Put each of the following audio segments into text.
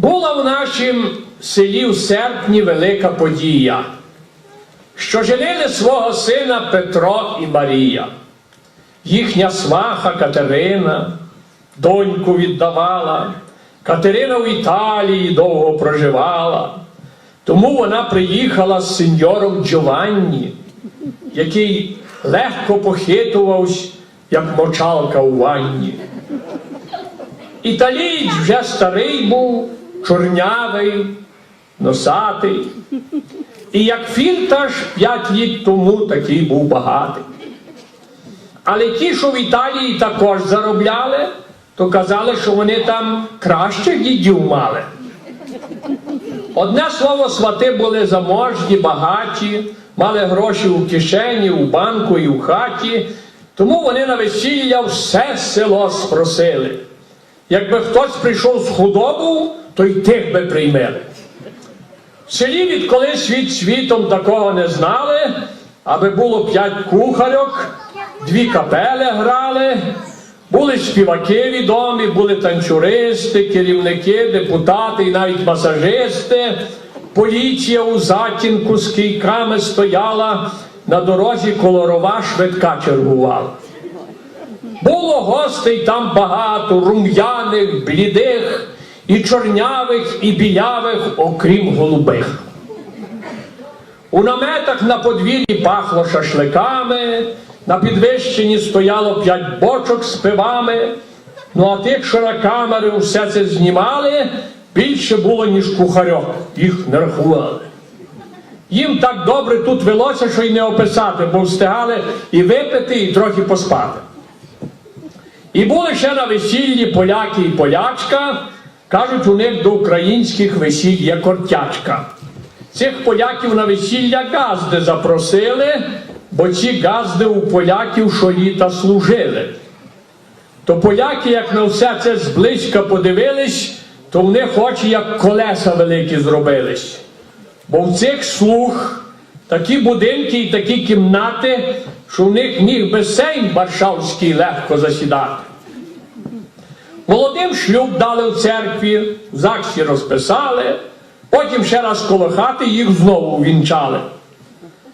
Була в нашім селі в серпні велика подія, що женили свого сина Петро і Марія. Їхня сваха Катерина доньку віддавала. Катерина в Італії довго проживала. Тому вона приїхала з сеньором Джованні, який легко похитувався, як мочалка у ванні. Італієць вже старий був, чорнявий, носатий. І як фінтаж п'ять літ тому такий був багатий. Але ті, що в Італії також заробляли, то казали, що вони там кращих дідів мали. Одне слово, свати були заможні, багаті, мали гроші у кишені, у банку і в хаті, тому вони на весілля все село спросили. Якби хтось прийшов з худобу, то й тих би приймели. В селі відколи світ світом такого не знали, аби було п'ять кухарьок, дві капели грали, були співаки відомі, були танцюристи, керівники, депутати і навіть масажисти. Поліція у затінку з кийками стояла, на дорозі колорова швидка чергувала. Було гостей там багато, рум'яних, блідих, і чорнявих, і білявих, окрім голубих. У наметах на подвір'ї пахло шашликами, на підвищенні стояло п'ять бочок з пивами. Ну а тих, що на камери все це знімали, більше було, ніж кухарьок, їх не рахували. Їм так добре тут велося, що й не описати, бо встигали і випити, і трохи поспати. І були ще на весіллі поляки і полячка. Кажуть, у них до українських весіль є кортячка. Цих поляків на весілля газди запросили, бо ці газди у поляків щоліта служили. То поляки, як на все це зблизька подивились, то в них очі як колеса великі зробились. Бо в цих слуг такі будинки і такі кімнати, що в них міг би сейм Варшавський легко засідати. Молодим шлюб дали в церкві, в ЗАГСі розписали, потім ще раз коло хати їх знову вінчали.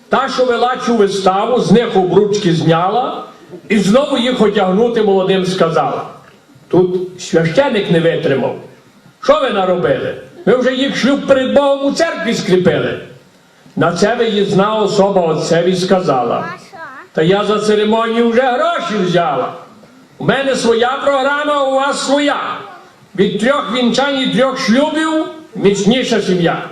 Та, що вела цю виставу, з них обручки зняла і знову їх одягнути молодим сказала. Тут священик не витримав. Що ви наробили? Ви вже їх шлюб перед Богом у церкві скріпили. На це виїзна особа отцеві сказала. Та я за церемонію вже гроші взяла. У мене своя програма, у вас своя. Від трьох вінчань і трьох шлюбів міцніша сім'я.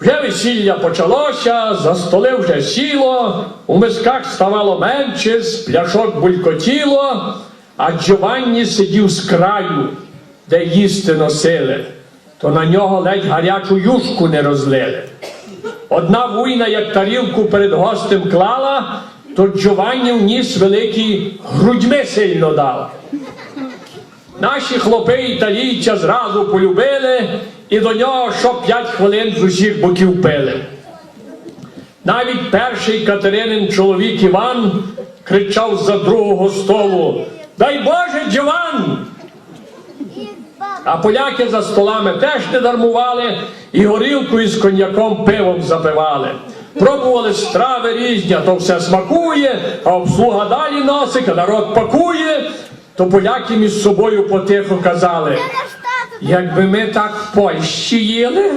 Вже весілля почалося, за столи вже сіло, у мисках ставало менше, з пляшок булькотіло, а Джованні сидів з краю, де їсти носили, то на нього ледь гарячу юшку не розлили. Одна вуйна, як тарілку перед гостем клала, то Джованні вніс великий грудьми сильно дав. Наші хлопи італійця зразу полюбили і до нього що п'ять хвилин з усіх боків пили. Навіть перший Катеринин чоловік Іван кричав з-за другого столу Дай Боже, Джован! А поляки за столами теж не дармували і горілку із коньяком пивом запивали. Пробували страви різні, а то все смакує, а обслуга далі носить, а народ пакує. То поляки між собою потихо казали, якби ми так в Польщі їли,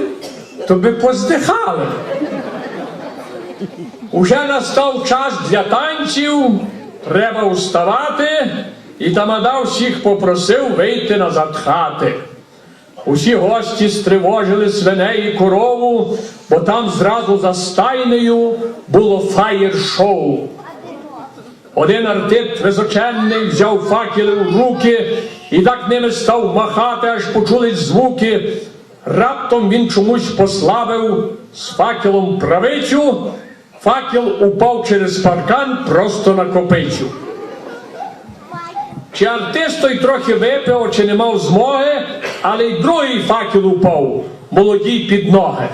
то би поздихали. Уже настав час для танців, треба вставати, і тамада всіх попросив вийти назад хати. Усі гості стривожили свиней і корову, бо там зразу за стайнею було фаєр-шоу. Один артист височенний взяв факели в руки і так ними став махати, аж почулись звуки. Раптом він чомусь послабив з факелом правицю, факел упав через паркан просто на копицю. Чи артист той трохи випив, чи не мав змоги, але й другий факел упав, молодій під ноги.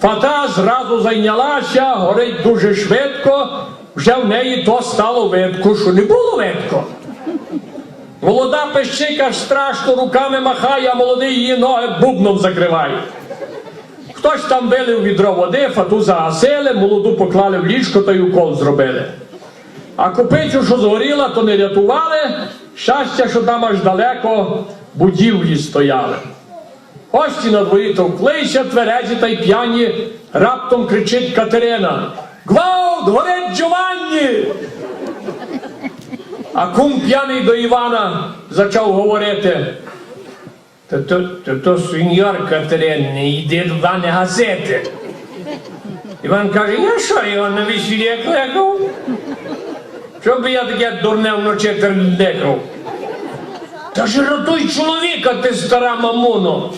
Фата зразу зайнялася, горить дуже швидко, вже в неї то стало видко, що не було видко. Молода пещика страшно руками махає, а молодий її ноги бубном закриває. Хтось там вилив відро води, фату загасили, молоду поклали в ліжко та й укол зробили. А копицю, що згоріла, то не рятували. Щастя, що там аж далеко будівлі стояли. Гості на дворі товклися, тверезі та й п'яні, раптом кричить Катерина. Гвалт, горить Джованні! А кум п'яний до Івана почав говорити. То, то, то, то сеньор Катерина, йди туди не газети. Іван каже, я що його на весілля кликав? Щоб я таке дурне вночі тердекав. Та ж рятуй чоловіка, ти стара мамоно.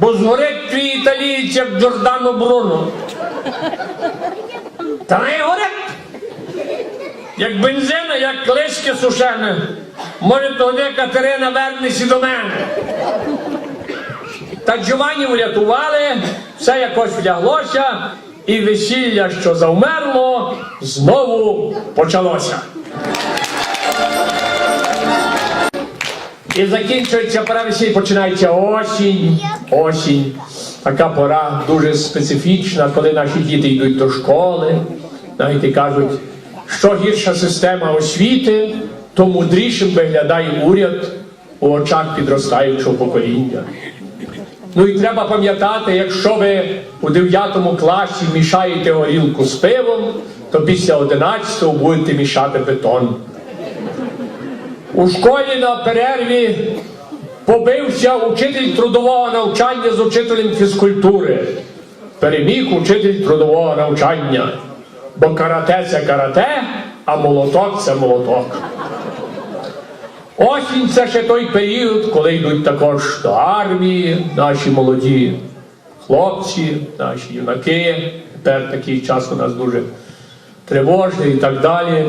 Бо згорить твій італієць, як Джордано Бруно. Та не горить. Як бензина, як клишки сушене. Може, тоді Катерина вернеться до мене. Та Джованні врятували, все якось вляглося, і весілля, що завмерло, знову почалося. І закінчується пора весілля, починається осінь. Осінь. Така пора дуже специфічна, коли наші діти йдуть до школи. Навіть і кажуть, що гірша система освіти, то мудрішим виглядає уряд у очах підростаючого покоління. Ну і треба пам'ятати, якщо ви у 9 класі мішаєте горілку з пивом, то після 11 будете мішати бетон. У школі на перерві побився учитель трудового навчання з учителем фізкультури. Переміг учитель трудового навчання. Бо карате це карате, а молоток це молоток. Осінь це ще той період, коли йдуть також до армії наші молоді хлопці, наші юнаки. Тепер такий час у нас дуже тривожний і так далі.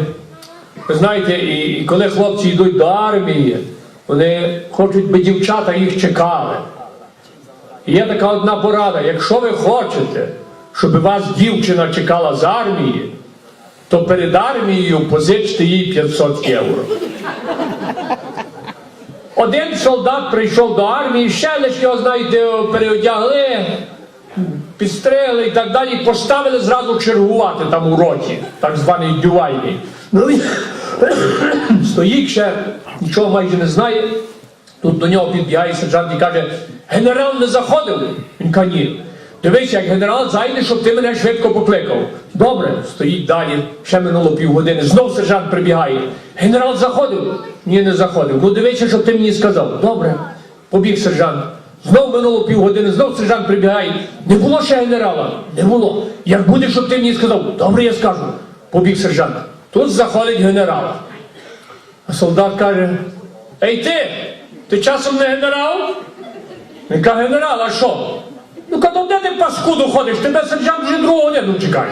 Ви знаєте, і, і коли хлопці йдуть до армії, вони хочуть би дівчата їх чекали. І є така одна порада: якщо ви хочете, щоб вас дівчина чекала з армії, то перед армією позичте їй 500 євро. Один солдат прийшов до армії, ще лише його, знаєте, переодягли, підстригли і так далі, поставили зразу чергувати там у роті, так званий дювальний. Ну він стоїть ще, нічого майже не знає. Тут до нього підбігає сержант і каже, генерал не заходив. Він каже, ні. Дивись, як генерал зайде, щоб ти мене швидко покликав. Добре, стоїть далі, ще минуло півгодини. Знов сержант прибігає. Генерал заходив? Ні, не заходив. Ну дивися, щоб ти мені сказав. Добре, побіг сержант. Знов минуло півгодини, знов сержант прибігає. Не було ще генерала? Не було. Як буде, щоб ти мені сказав? Добре, я скажу. Побіг сержант. Тут заходить генерал. А солдат каже: Ей ти! Ти часом не генерал? Він каже, генерал, а що? Ну коли де ти паскуду ходиш, тебе сержант вже другу годину чекає.